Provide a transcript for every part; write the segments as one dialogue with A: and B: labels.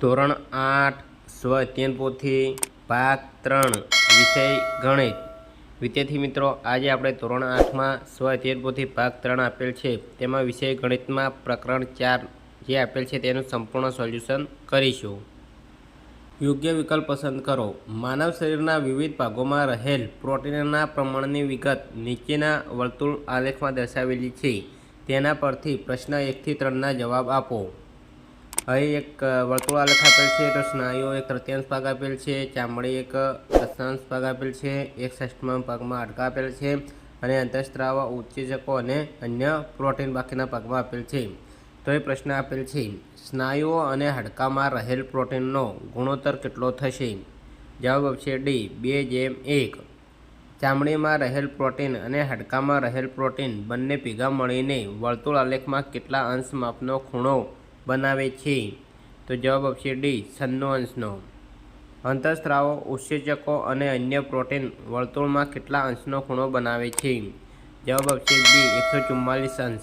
A: ધોરણ આઠ, સ્વ પોથી ભાગ ત્રણ, વિષય ગણિત. વિદ્યાર્થી મિત્રો, આજે આપણે ધોરણ આઠમાં સ્વ પોથી ભાગ ત્રણ આપેલ છે. તેમાં વિષય ગણિતમાં પ્રકરણ ચાર જે આપેલ છે તેનું સંપૂર્ણ સોલ્યુશન કરીશું. યોગ્ય વિકલ્પ પસંદ કરો. માનવ શરીરના વિવિધ ભાગોમાં રહેલ પ્રોટીનના પ્રમાણની વિગત નીચેના વર્તુળ આલેખમાં દર્શાવેલી છે. તેના પરથી પ્રશ્ન એકથી ત્રણના જવાબ આપો. અહીં એક વર્તુળા આલેખ આપેલ છે, તો સ્નાયુઓ એક તૃતીયાંશ ભાગ આપેલ છે, ચામડી એક દશાંશ ભાગ આપેલ છે, એક ષષ્ઠમાં ભાગમાં હાડકા આપેલ છે અને અંતઃસ્ત્રાવ, ઉત્તેજકો અને અન્ય પ્રોટીન બાકીના ભાગમાં આપેલ છે. તો એ પ્રશ્ન આપેલ છે, સ્નાયુઓ અને હાડકામાં રહેલ પ્રોટીનનો ગુણોત્તર કેટલો થશે? જવાબ આપશે ડી, બે જેમ એક. ચામડીમાં રહેલ પ્રોટીન અને હાડકામાં રહેલ પ્રોટીન બંને ભેગા મળીને વર્તુળ આલેખમાં કેટલા અંશ માપનો ખૂણો બનાવે છે. તો જવાબ આપશે ડી, છન્નું અંશનો. અંતઃસ્ત્રાવો, ઉત્સેચકો અને અન્ય પ્રોટીન વર્તુળમાં કેટલા અંશનો ખૂણો બનાવે છે? જવાબ આપશે બી એકસો ચુમ્માલીસ અંશ.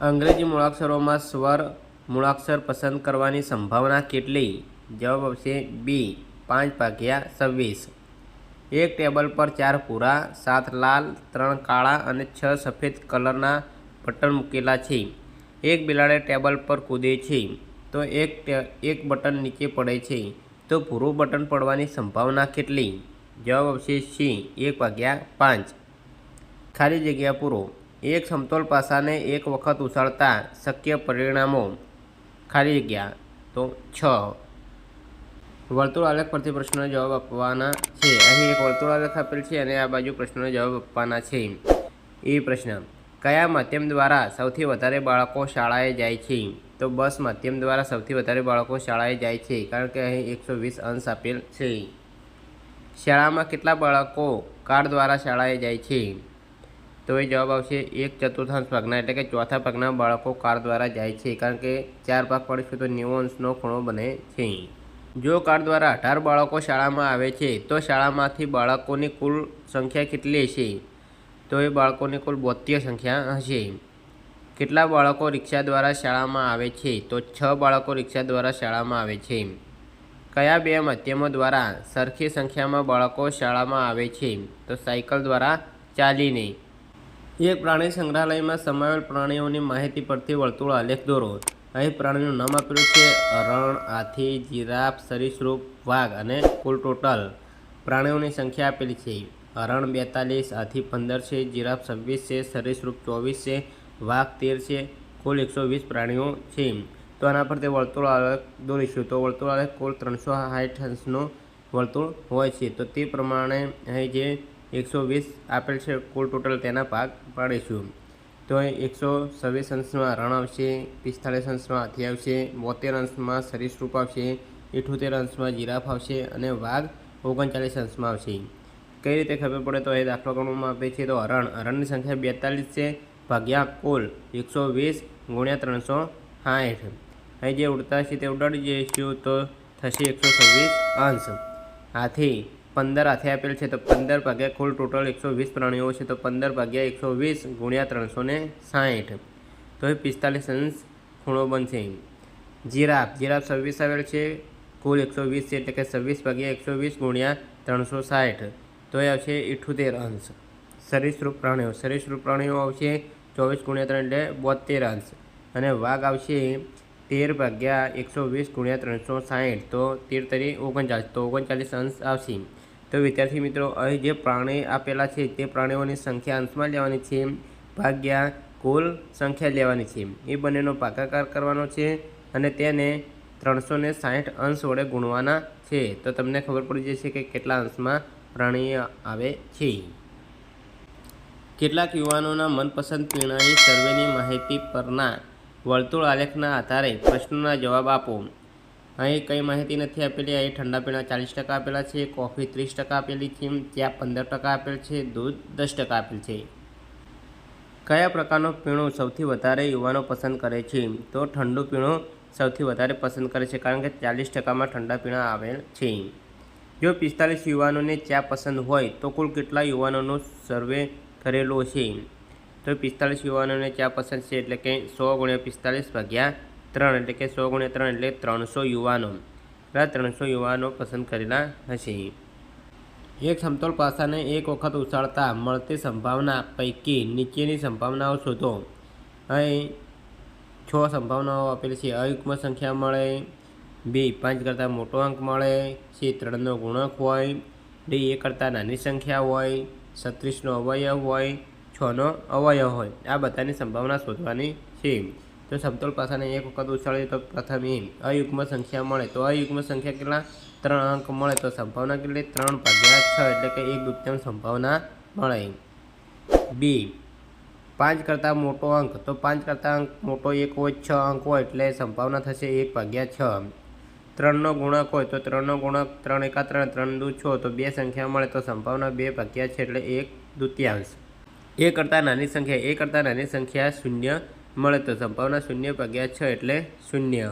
A: અંગ્રેજી મૂળાક્ષરોમાં સ્વર મૂળાક્ષર પસંદ કરવાની સંભાવના કેટલી? જવાબ આપશે બી, પાંચ ભાગ્યા છવ્વીસ. એક ટેબલ પર ચાર ભૂરા સાત લાલ, ત્રણ કાળા અને છ સફેદ કલરના બટન મૂકેલા છે. એક બિલાડી ટેબલ પર કૂદે છે, તો એક એક બટન નીચે પડે છે, તો પૂરું બટન પડવાની સંભાવના કેટલી? જવાબ આવશે સી, એક વાગ્યા પાંચ. ખાલી જગ્યા પૂરો. એક સમતોલ પાસાને એક વખત ઉછાળતા શક્ય પરિણામો. ખાલી જગ્યા. તો છ. વર્તુળ આલેખ પરથી પ્રશ્નનો જવાબ આપવાના છે. અહીં એક વર્તુળ આલેખ આપેલ છે અને આ બાજુ પ્રશ્નનો જવાબ આપવાના છે. એ પ્રશ્ન. કયા માધ્યમ દ્વારા સૌથી વધારે બાળકો શાળાએ જાય છે? તો બસ માધ્યમ દ્વારા સૌથી વધારે બાળકો શાળાએ જાય છે, કારણ કે અહીં એકસો વીસ અંશ આપેલ છે. શાળામાં કેટલા બાળકો કાર દ્વારા શાળાએ જાય છે? તો એ જવાબ આવશે એક ચતુર્થાંશ ભાગના, એટલે કે ચોથા ભાગના બાળકો કાર દ્વારા જાય છે, કારણ કે ચાર ભાગ પાડીશું તો નેવું અંશનો ખૂણો બને છે. જો કાર દ્વારા અઢાર બાળકો શાળામાં આવે છે, તો શાળામાંથી બાળકોની કુલ સંખ્યા કેટલી હશે? તો એ બાળકોની કુલ બોતેર સંખ્યા હશે. કેટલા બાળકો રિક્ષા દ્વારા શાળામાં આવે છે? તો છ બાળકો રિક્ષા દ્વારા શાળામાં આવે છે. કયા બે માધ્યમો દ્વારા સરખી સંખ્યામાં બાળકો શાળામાં આવે છે? તો સાયકલ દ્વારા ચાલીને. એક પ્રાણી સંગ્રહાલયમાં સમાવેલ પ્રાણીઓની માહિતી પરથી વર્તુળ આલેખ દોરો. અહીં પ્રાણીનું નામ આપેલું છે હરણ, હાથી, જીરાફ, સરીસૃપ, વાઘ અને કુલ ટોટલ પ્રાણીઓની સંખ્યા આપેલી છે. હરણ બેતાલીસ હાથી પંદર છે, જીરાફ છવ્વીસ છે સરીસૃપ ચોવીસ છે, વાઘ તેર છે, કુલ એકસો વીસ પ્રાણીઓ છે. તો આના પર તે વર્તુળ આલેખ દોરીશું. તો વર્તુળ આલેખ કુલ ત્રણસો સાઠ અંશનો વર્તુળ હોય છે. તો તે પ્રમાણે અહીં જે એકસો વીસ આપેલ છે, કુલ ટોટલ તેના ભાગ પાડીશું. તો એકસો છવ્વીસ અંશમાં રણ આવશે, પિસ્તાલીસ અંશમાં હાથી આવશે, બોતેર અંશમાં સરીસૃપ આવશે, ઇઠોતેર અંશમાં જીરાફ આવશે અને વાઘ ઓગણચાલીસ અંશમાં આવશે. કઈ રીતે ખબર પડે તો એ દાખલો ગણવામાં આપે છે? તો હરણ. હરણની સંખ્યા બેતાલીસ છે ભાગ્યા કુલ એકસો વીસ ગુણ્યા ત્રણસો સાઠ અહીં જે ઉડતા છે તે ઉડાડી જઈશું તો થશે એકસો છવ્વીસ અંશ. હાથી પંદર હાથે આપેલ છે તો પંદર ભાગ્યા કુલ ટોટલ એકસો વીસ પ્રાણીઓ છે તો પંદર ભાગ્યા એકસો વીસ ગુણ્યા ત્રણસો ને સાઠ તો એ પિસ્તાલીસ અંશ ખૂણો બનશે. જીરાફ. જીરાફ છવ્વીસ આવેલ છે. કુલ એકસો વીસ છે એટલે કે છવ્વીસ ભાગ્યા એકસો વીસ ગુણ્યા ત્રણસો સાઠ તો એ આવશે ઇઠ્ઠોતેર અંશ. સરીસૃપ પ્રાણીઓ. સરીસૃપ પ્રાણીઓ આવશે ચોવીસ ગુણ્યા ત્રણ એટલે બોતેર અંશ. અને વાઘ આવશે તેર ભાગ્યા એકસો વીસ ગુણ્યા ત્રણસો સાહીઠ. તો તેર તરી ઓગણચાલીસ. તો ઓગણચાલીસ અંશ આવશે. તો વિદ્યાર્થી મિત્રો, અહીં જે પ્રાણી આપેલા છે તે પ્રાણીઓની સંખ્યા અંશમાં લેવાની છે. ભાગ્યા કુલ સંખ્યા લેવાની છે. એ બંનેનો ભાગાકાર કરવાનો છે અને તેને ત્રણસો ને અંશ વડે ગુણવાના છે. તો તમને ખબર પડી જશે કે કેટલા અંશમાં પ્રાણી આવે છે. કેટલાક યુવાનોના મનપસંદ પીણાની સર્વેની માહિતી પરના વર્તુળ આલેખના આધારે પ્રશ્નોના જવાબ આપો. અહીં કઈ માહિતી નથી આપેલી, અહીં ઠંડા પીણા ચાલીસ ટકા આપેલા છે, કોફી ત્રીસ ટકા આપેલી છે, ચા પંદર ટકા આપેલ છે, દૂધ દસ ટકા આપેલ છે. કયા પ્રકારનું પીણું સૌથી વધારે યુવાનો પસંદ કરે છે? તો ઠંડુ પીણું સૌથી વધારે પસંદ કરે છે, કારણ કે ચાલીસ ટકામાં ઠંડા પીણા આવેલ છે. જો પિસ્તાલીસ યુવાનોને ચા પસંદ હોય તો કુલ કેટલા યુવાનોનો સર્વે કરેલો છે? તો પિસ્તાલીસ યુવાનોને ચા પસંદ છે એટલે કે સો ગુણ્યા પિસ્તાલીસ ભાગ્યા ત્રણ, એટલે કે સો ગુણ્યા ત્રણ એટલે ત્રણસો યુવાનો. એટલે ત્રણસો યુવાનો પસંદ કરેલા હશે. એક સમતોલ પાસાને એક વખત ઉછાળતા મળતી સંભાવના પૈકી નીચેની સંભાવનાઓ શોધો. અહીં છ સંભાવનાઓ આપેલી છે. અયુગ્મ સંખ્યા મળે બી પાંચ કરતાં મોટો અંક મળે, સી ત્રણનો ગુણક હોય, ડી એ કરતાં નાની સંખ્યા હોય, છત્રીસનો અવયવ હોય, છનો અવયવ હોય. આ બધાની સંભાવના શોધવાની છે. તો સમતોલ પાસાને એક વખત ઉછાળીએ તો પ્રથમ એ અયુગ્મ સંખ્યા મળે. તો અયુગ્મ સંખ્યા કેટલા? ત્રણ અંક મળે. તો સંભાવના કેટલી? ત્રણ ભાગ્યા છ, એટલે કે એક દુત્યાંશ સંભાવના મળે. બી, પાંચ કરતાં મોટો અંક. તો પાંચ કરતાં અંક મોટો એક હોય, છ અંક હોય, એટલે સંભાવના થશે એક ભાગ્યા છ. ત્રણનો ગુણાંક હોય તો ત્રણનો ગુણક ત્રણ એકા ત્રણ ત્રણ દુ છ તો બે સંખ્યા મળે તો સંભાવના બે ભાગ્યા છે એટલે એક દુત્યાંશ. એ કરતાં નાની સંખ્યા, એ કરતાં નાની સંખ્યા શૂન્ય મળે તો સંભાવના શૂન્ય ભાગ્યા છ એટલે શૂન્ય.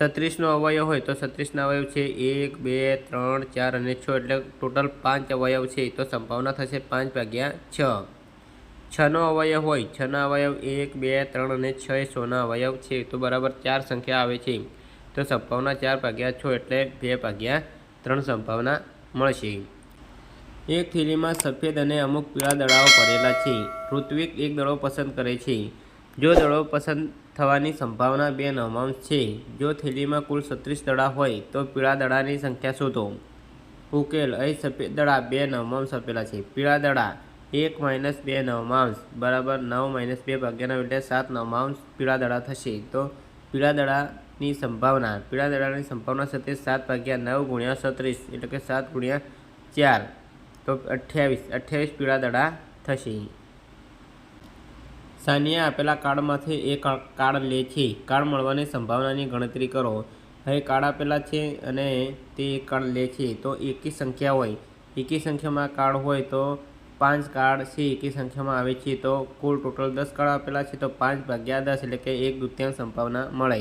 A: છત્રીસનો અવયવ હોય તો છત્રીસના અવયવ છે એક, બે, ત્રણ, ચાર અને છ એટલે ટોટલ પાંચ અવયવ છે તો સંભાવના થશે પાંચ ભાગ્યા છ. છનો અવયવ હોય, છના અવયવ એક, બે, ત્રણ અને છ સોના અવયવ છે તો બરાબર ચાર સંખ્યા આવે છે. તો સંભાવના ચાર ભાગ્યા છ એટલે બે ભાગ્યા ત્રણ સંભાવના મળશે. એક થેલીમાં સફેદ અને અમુક પીળા દડાઓ ભરેલા છે. ઋત્વિક એક દડો પસંદ કરે છે. જો દડો પસંદ થવાની સંભાવના બે નવમાંશ છે. જો થેલીમાં કુલ છત્રીસ દડા હોય, તો પીળા દડાની સંખ્યા શોધો. ઉકેલ, અહીં સફેદ દડા બે નવમાંશ આપેલા છે. પીળા દડા એક માઇનસ બે નવમાંશ બરાબર નવ માઇનસ બે ભાગ્યા નવ એટલે સાત નવમાંશ પીળા દડા થશે. તો પીળા દડાની સંભાવના, પીળા દડાની સંભાવના સાથે સાત ભાગ્યા નવ ગુણ્યા છત્રીસ, એટલે કે સાત ગુણ્યા ચાર. તો અઠ્યાવીસ અઠ્યાવીસ પીળા દડા થશે. સાનિયા આપેલા કાર્ડમાંથી એક કાર્ડ લે છે. કાર્ડ મળવાની સંભાવનાની ગણતરી કરો. હવે કાર્ડ આપેલા છે અને તે એક કાર્ડ લે છે. તો એકી સંખ્યા હોય. એકી સંખ્યામાં કાર્ડ હોય તો પાંચ કાર્ડ છે. એકી સંખ્યામાં આવે છે તો કુલ ટોટલ દસ કાર્ડ આપેલા છે તો પાંચ ભાગ્યા દસ, એટલે કે એક દુત્યાંશ સંભાવના મળે.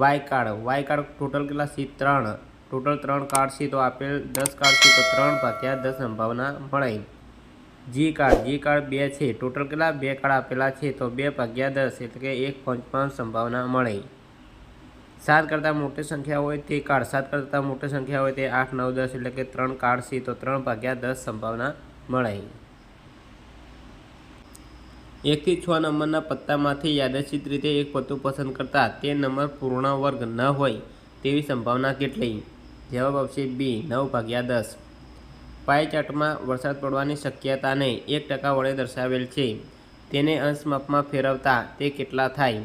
A: Y card Y card total કેટલા છે ત્રણ. ટોટલ ત્રણ કાર્ડ છે તો આપેલ દસ કાર્ડ છે તો ત્રણ ભાગ્યા દસ સંભાવના મળે જી કાર્ડ જી કાર્ડ બે છે. ટોટલ કેટલા? બે કાર્ડ આપેલા છે. તો બે ભાગ્યા દસ એટલે કે એક પંચમાંશ સંભાવના મળે. સાત કરતાં મોટી સંખ્યા હોય તે કાર્ડ સાત કરતાં મોટી સંખ્યા હોય તે આઠ, નવ, દસ એટલે કે ત્રણ કાર્ડ છે તો ત્રણ ભાગ્યા દસ સંભાવના મળે. એકથી છ નંબરના પત્તામાંથી યાદચ્છિક રીતે એક પત્તું પસંદ કરતા તે નંબર પૂર્ણ વર્ગ ન હોય તેવી સંભાવના કેટલી? જવાબ આવશે બી, નવ ભાગ્યા દસ. પાય ચાર્ટમાં વરસાદ પડવાની શક્યતાને એક ટકા વડે દર્શાવેલ છે. તેને અંશ માપમાં ફેરવતા તે કેટલા થાય?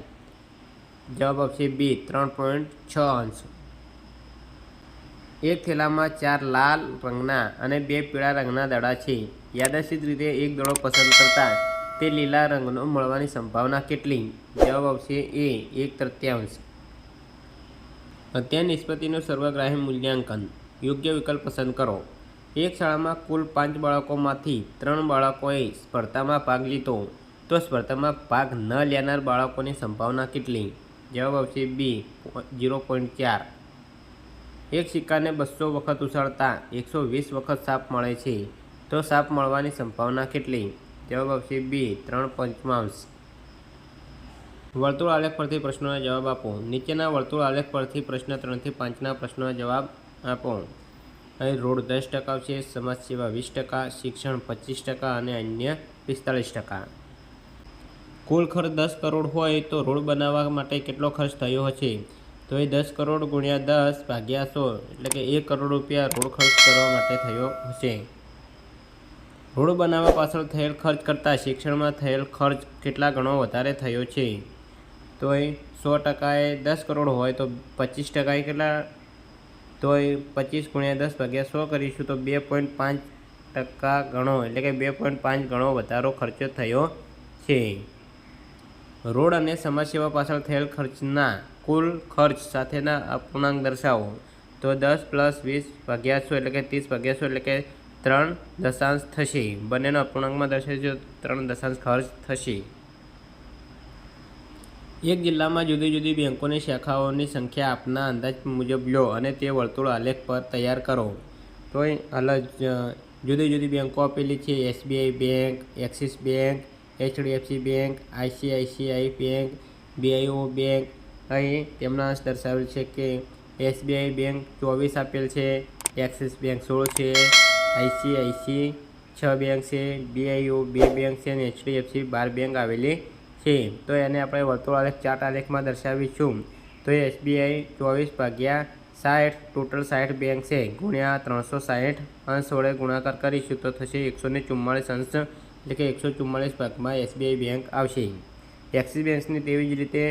A: જવાબ આવશે બી, ત્રણ પોઈન્ટ છ અંશ. એક થેલામાં ચાર લાલ રંગના અને બે પીળા રંગના દડા છે. યાદચ્છિક રીતે એક દડો પસંદ કરતા તે લીલા રંગનો મળવાની સંભાવના કેટલી? જવાબ આવશે એ એક તૃત્યાંશ. અત્યાર નિષ્પત્તિનું સર્વગ્રાહી મૂલ્યાંકન. યોગ્ય વિકલ્પ પસંદ કરો. એક શાળામાં કુલ પાંચ બાળકોમાંથી ત્રણ બાળકોએ સ્પર્ધામાં ભાગ લીધો. તો સ્પર્ધામાં ભાગ ન લેનાર બાળકોની સંભાવના કેટલી? જવાબ આવશે બી ઝીરો પોઈન્ટ ચાર. એક સિક્કાને બસો વખત ઉછાળતા એકસો વીસ વખત સાપ મળે છે. તો સાપ મળવાની સંભાવના કેટલી? જવાબ આવશે બી, ત્રણ પંચમાંશ. વર્તુળ આલેખ પરથી પ્રશ્નોના જવાબ આપો. નીચેના વર્તુળ આલેખ પરથી પ્રશ્ન ત્રણથી પાંચના પ્રશ્નોના જવાબ આપો. અહીં રોડ દસ ટકા છે સમાજ સેવા વીસ ટકા, શિક્ષણ પચીસ ટકા અને અન્ય પિસ્તાળીસ ટકા. કુલ ખર્ચ દસ કરોડ હોય તો રોડ બનાવવા માટે કેટલો ખર્ચ થયો હશે? તો એ દસ કરોડ ગુણ્યા દસ ભાગ્યા સો, એટલે કે એક કરોડ રૂપિયા રોડ ખર્ચ કરવા માટે થયો હશે. રોડ બનાવવા પાછળ થયેલ ખર્ચ કરતાં શિક્ષણમાં થયેલ ખર્ચ કેટલા ગણો વધારે થયો છે? તોય સો ટકાએ દસ કરોડ હોય તો પચીસ ટકાએ કેટલા? તોય પચીસ ગુણ્યા દસ ભાગ્યા સો કરીશું તો બે પોઈન્ટ પાંચ ટકા ગણો, એટલે કે બે પોઈન્ટ પાંચ ગણો વધારો ખર્ચો થયો છે. રોડ અને સમાજ સેવા પાછળ થયેલ ખર્ચના કુલ ખર્ચ સાથેના અપૂર્ણાંક દર્શાવો. તો દસ પ્લસ વીસ ભાગ્યા સો એટલે કે ત્રીસ ભાગ્યા સો એટલે કે ત્રણ દશાંશ થશે. બંનેનો અપૂર્ણાંકમાં દર્શાવજો ત્રણ દશાંશ ખર્ચ થશે. એક જિલ્લામાં જુદી જુદી બેંકોની શાખાઓની સંખ્યા આપના અંદાજ મુજબ લો અને તે વર્તુળ આલેખ પર તૈયાર કરો. તો અલગ જુદી જુદી બેંકો આપેલી છે. SBI bank, Axis bank, HDFC bank, ICICI bank, BIO bank. અહીં તેમના દર્શાવેલ છે કે એસબીઆઈ બેંક ચોવીસ આપેલ છે, એક્સિસ બેંક સોળ છે. આઈસીઆઈસી છ બેંક છે, બીઆઈઓ બે બેંક છે અને એચડીએફસી બાર બેંક આવેલી છે. તો એને આપણે વર્તુળ આલેખ ચાર્ટ આલેખમાં દર્શાવીશું. તો એસબીઆઈ ચોવીસ ભાગ્યા સાઠ, ટોટલ સાઠ બેંક છે, ગુણ્યા ત્રણસો સાઠ અંશ વડે ગુણાકાર કરીશું તો થશે એકસો ને ચુમ્માળીસ અંશ, એટલે કે એકસો ચુમ્માળીસ ભાગમાં એસબીઆઈ બેંક આવશે. એક્સિસ બેંકની તેવી જ રીતે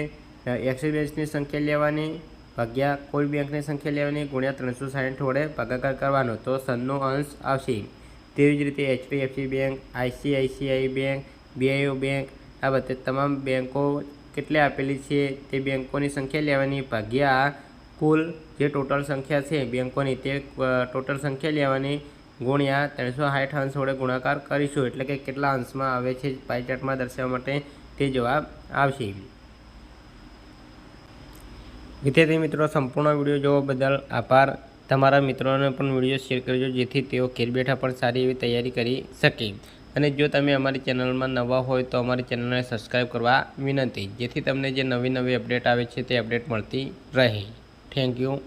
A: એક્સિસ બેંકની સંખ્યા લેવાની ભાગ્યા કોઈ બેંકની સંખ્યા લેવાની ગુણ્યા ત્રણસો સાઠ વડે ભાગાકાર કરવાનો, તો સનનો અંશ આવશે. તેવી જ રીતે HDFC bank, ICICI bank, BIO bank, આ બધે તમામ બેંકો કેટલી આપેલી છે તે બેંકોની સંખ્યા લેવાની. ભાગ્યા કુલ જે ટોટલ સંખ્યા છે બેંકોની તે ટોટલ સંખ્યા લેવાની ગુણ્યા ત્રણસો સાઠ અંશ વડે ગુણાકાર કરીશું. એટલે કે કેટલા અંશમાં આવે છે પાઇચાર્ટમાં દર્શાવવા માટે તે જવાબ આવશે. વિદ્યાર્થી મિત્રો, સંપૂર્ણ વીડિયો જોવા બદલ આભાર. તમારા મિત્રોને પણ વીડિયો શેર કરજો, જેથી તેઓ ઘેર બેઠા પણ સારી એવી તૈયારી કરી શકે. અને જો તમે અમારી ચેનલમાં નવા હોય, તો અમારી ચેનલને સબસ્ક્રાઈબ કરવા વિનંતી. જેથી તમને જે નવી નવી અપડેટ આવે છે, તે અપડેટ મળતી રહે. Thank you.